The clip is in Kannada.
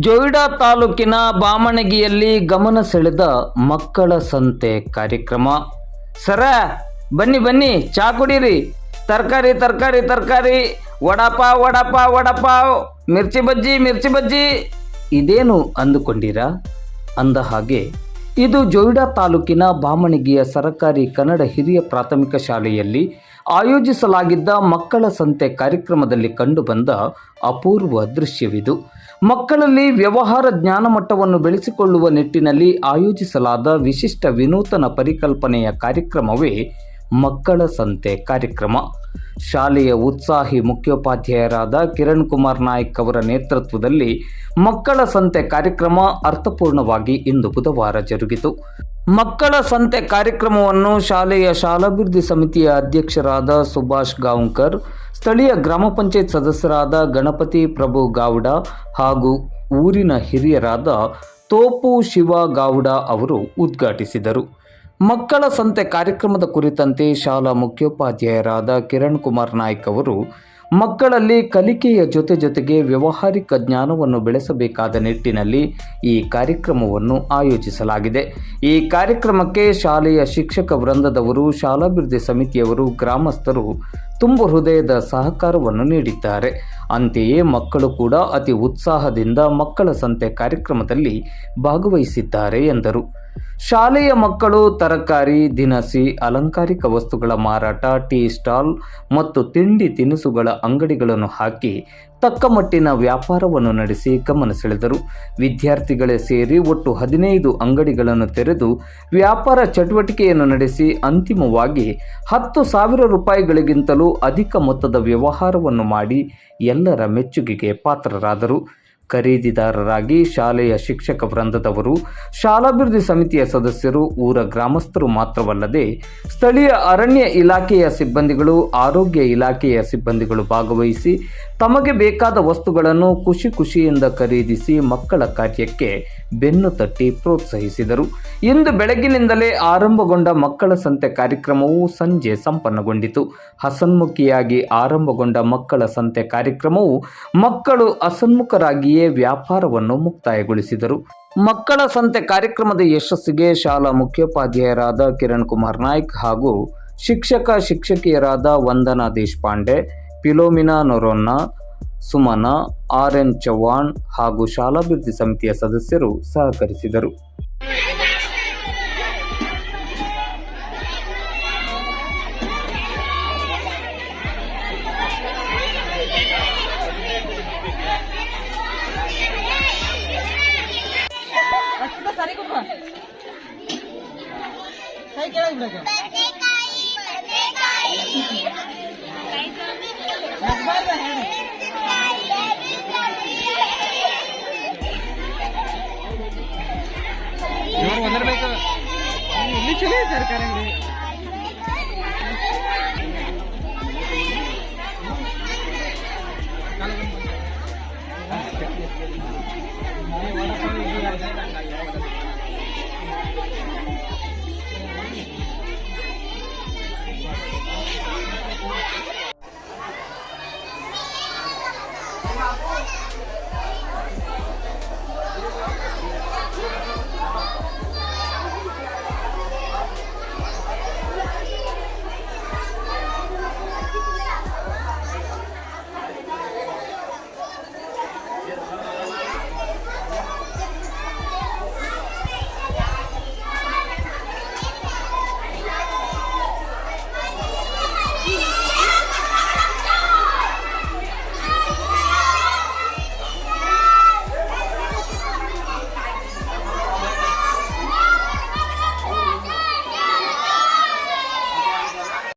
ಜೊಯ್ಡಾ ತಾಲೂಕಿನ ಬಾಮಣಗಿಯಲ್ಲಿ ಗಮನ ಸೆಳೆದ ಮಕ್ಕಳ ಸಂತೆ ಕಾರ್ಯಕ್ರಮ. ಸರ, ಬನ್ನಿ ಬನ್ನಿ, ಚಾ ಕುಡೀರಿ. ತರಕಾರಿ ತರಕಾರಿ ತರಕಾರಿ. ವಡಪಾವ್ ವಡಪಾವ್ ವಡಪಾವ್ ಮಿರ್ಚಿ ಬಜ್ಜಿ ಮಿರ್ಚಿ ಬಜ್ಜಿ. ಇದೇನು ಅಂದುಕೊಂಡಿರಾ? ಅಂದ ಹಾಗೆ, ಇದು ಜೊಯ್ಡಾ ತಾಲೂಕಿನ ಬಾಮಣಗಿಯ ಸರಕಾರಿ ಕನ್ನಡ ಹಿರಿಯ ಪ್ರಾಥಮಿಕ ಶಾಲೆಯಲ್ಲಿ ಆಯೋಜಿಸಲಾಗಿದ್ದ ಮಕ್ಕಳ ಸಂತೆ ಕಾರ್ಯಕ್ರಮದಲ್ಲಿ ಕಂಡುಬಂದ ಅಪೂರ್ವ ದೃಶ್ಯವಿದು. ಮಕ್ಕಳಲ್ಲಿ ವ್ಯವಹಾರ ಜ್ಞಾನ ಮಟ್ಟವನ್ನು ಬೆಳೆಸಿಕೊಳ್ಳುವ ನಿಟ್ಟಿನಲ್ಲಿ ಆಯೋಜಿಸಲಾದ ವಿಶಿಷ್ಟ ವಿನೂತನ ಪರಿಕಲ್ಪನೆಯ ಕಾರ್ಯಕ್ರಮವೇ ಮಕ್ಕಳ ಸಂತೆ ಕಾರ್ಯಕ್ರಮ. ಶಾಲೆಯ ಉತ್ಸಾಹಿ ಮುಖ್ಯೋಪಾಧ್ಯಾಯರಾದ ಕಿರಣ್ ಕುಮಾರ್ ನಾಯ್ಕ್ ಅವರ ನೇತೃತ್ವದಲ್ಲಿ ಮಕ್ಕಳ ಸಂತೆ ಕಾರ್ಯಕ್ರಮ ಅರ್ಥಪೂರ್ಣವಾಗಿ ಇಂದು ಬುಧವಾರ ಜರುಗಿತು. ಮಕ್ಕಳ ಸಂತೆ ಕಾರ್ಯಕ್ರಮವನ್ನು ಶಾಲೆಯ ಶಾಲಾಭಿವೃದ್ಧಿ ಸಮಿತಿಯ ಅಧ್ಯಕ್ಷರಾದ ಸುಭಾಷ್ ಗಾಂವ್ಕರ್, ಸ್ಥಳೀಯ ಗ್ರಾಮ ಪಂಚಾಯತ್ ಸದಸ್ಯರಾದ ಗಣಪತಿ ಪ್ರಭು ಗೌಡ ಹಾಗೂ ಊರಿನ ಹಿರಿಯರಾದ ತೋಪು ಶಿವ ಗೌಡ ಅವರು ಉದ್ಘಾಟಿಸಿದರು. ಮಕ್ಕಳ ಸಂತೆ ಕಾರ್ಯಕ್ರಮದ ಕುರಿತಂತೆ ಶಾಲಾ ಮುಖ್ಯೋಪಾಧ್ಯಾಯರಾದ ಕಿರಣ್ ಕುಮಾರ್ ನಾಯ್ಕ್ ಅವರು, ಮಕ್ಕಳಲ್ಲಿ ಕಲಿಕೆಯ ಜೊತೆ ಜೊತೆಗೆ ವ್ಯವಹಾರಿಕ ಜ್ಞಾನವನ್ನು ಬೆಳೆಸಬೇಕಾದ ನಿಟ್ಟಿನಲ್ಲಿ ಈ ಕಾರ್ಯಕ್ರಮವನ್ನು ಆಯೋಜಿಸಲಾಗಿದೆ. ಈ ಕಾರ್ಯಕ್ರಮಕ್ಕೆ ಶಾಲೆಯ ಶಿಕ್ಷಕ ವೃಂದದವರು, ಶಾಲಾಭಿವೃದ್ಧಿ ಸಮಿತಿಯವರು, ಗ್ರಾಮಸ್ಥರು ತುಂಬು ಹೃದಯದ ಸಹಕಾರವನ್ನು ನೀಡಿದ್ದಾರೆ. ಅಂತೆಯೇ ಮಕ್ಕಳು ಕೂಡ ಅತಿ ಉತ್ಸಾಹದಿಂದ ಮಕ್ಕಳ ಸಂತೆ ಕಾರ್ಯಕ್ರಮದಲ್ಲಿ ಭಾಗವಹಿಸಿದ್ದಾರೆ ಎಂದರು. ಶಾಲೆಯ ಮಕ್ಕಳು ತರಕಾರಿ, ದಿನಸಿ, ಅಲಂಕಾರಿಕ ವಸ್ತುಗಳ ಮಾರಾಟ, ಟೀ ಸ್ಟಾಲ್ ಮತ್ತು ತಿಂಡಿ ತಿನಿಸುಗಳ ಅಂಗಡಿಗಳನ್ನು ಹಾಕಿ ತಕ್ಕ ಮಟ್ಟಿನ ವ್ಯಾಪಾರವನ್ನು ನಡೆಸಿ ಗಮನ ಸೆಳೆದರು. ವಿದ್ಯಾರ್ಥಿಗಳೇ ಸೇರಿ ಒಟ್ಟು ಹದಿನೈದು ಅಂಗಡಿಗಳನ್ನು ತೆರೆದು ವ್ಯಾಪಾರ ಚಟುವಟಿಕೆಯನ್ನು ನಡೆಸಿ ಅಂತಿಮವಾಗಿ ಹತ್ತು ಸಾವಿರ ರೂಪಾಯಿಗಳಿಗಿಂತಲೂ ಅಧಿಕ ಮೊತ್ತದ ವ್ಯವಹಾರವನ್ನು ಮಾಡಿ ಎಲ್ಲರ ಮೆಚ್ಚುಗೆಗೆ ಪಾತ್ರರಾದರು. ಖರೀದಿದಾರರಾಗಿ ಶಾಲೆಯ ಶಿಕ್ಷಕ ವೃಂದದವರು, ಶಾಲಾಭಿವೃದ್ಧಿ ಸಮಿತಿಯ ಸದಸ್ಯರು, ಊರ ಗ್ರಾಮಸ್ಥರು ಮಾತ್ರವಲ್ಲದೆ ಸ್ಥಳೀಯ ಅರಣ್ಯ ಇಲಾಖೆಯ ಸಿಬ್ಬಂದಿಗಳು, ಆರೋಗ್ಯ ಇಲಾಖೆಯ ಸಿಬ್ಬಂದಿಗಳು ಭಾಗವಹಿಸಿ ತಮಗೆ ಬೇಕಾದ ವಸ್ತುಗಳನ್ನು ಖುಷಿ ಖುಷಿಯಿಂದ ಖರೀದಿಸಿ ಮಕ್ಕಳ ಕಾರ್ಯಕ್ಕೆ ಬೆನ್ನು ತಟ್ಟಿ ಪ್ರೋತ್ಸಾಹಿಸಿದರು. ಇಂದು ಬೆಳಗಿನಿಂದಲೇ ಆರಂಭಗೊಂಡ ಮಕ್ಕಳ ಸಂತೆ ಕಾರ್ಯಕ್ರಮವು ಸಂಜೆ ಸಂಪನ್ನಗೊಂಡಿತು. ಹಸನ್ಮುಖಿಯಾಗಿ ಆರಂಭಗೊಂಡ ಮಕ್ಕಳ ಸಂತೆ ಕಾರ್ಯಕ್ರಮವು ಮಕ್ಕಳು ಅಸನ್ಮುಖರಾಗಿಯೇ ವ್ಯಾಪಾರವನ್ನು ಮುಕ್ತಾಯಗೊಳಿಸಿದರು. ಮಕ್ಕಳ ಸಂತೆ ಕಾರ್ಯಕ್ರಮದ ಯಶಸ್ಸಿಗೆ ಶಾಲಾ ಮುಖ್ಯೋಪಾಧ್ಯಾಯರಾದ ಕಿರಣ್ ಕುಮಾರ್ ನಾಯ್ಕ್ ಹಾಗೂ ಶಿಕ್ಷಕ ಶಿಕ್ಷಕಿಯರಾದ ವಂದನಾ ದೇಶಪಾಂಡೆ, ಪಿಲೋಮಿನಾ ನೊರೊನ್ನ, ಸುಮನ, ಆರ್ ಎನ್ ಚವ್ಹಾಣ್ ಹಾಗೂ ಶಾಲಾಭಿವೃದ್ಧಿ ಸಮಿತಿಯ ಸದಸ್ಯರು ಸಹಕರಿಸಿದರು. ಸರಿ ಕುಮ್ಮ ಕೈ ಕೆಳಗೆ ಬಿಡಕ್ಕೆ ನಗ್ಬಾರ್ದ ಹೇಳಿ ಇಲ್ಲಿ ಚಲೋ ಐತೆ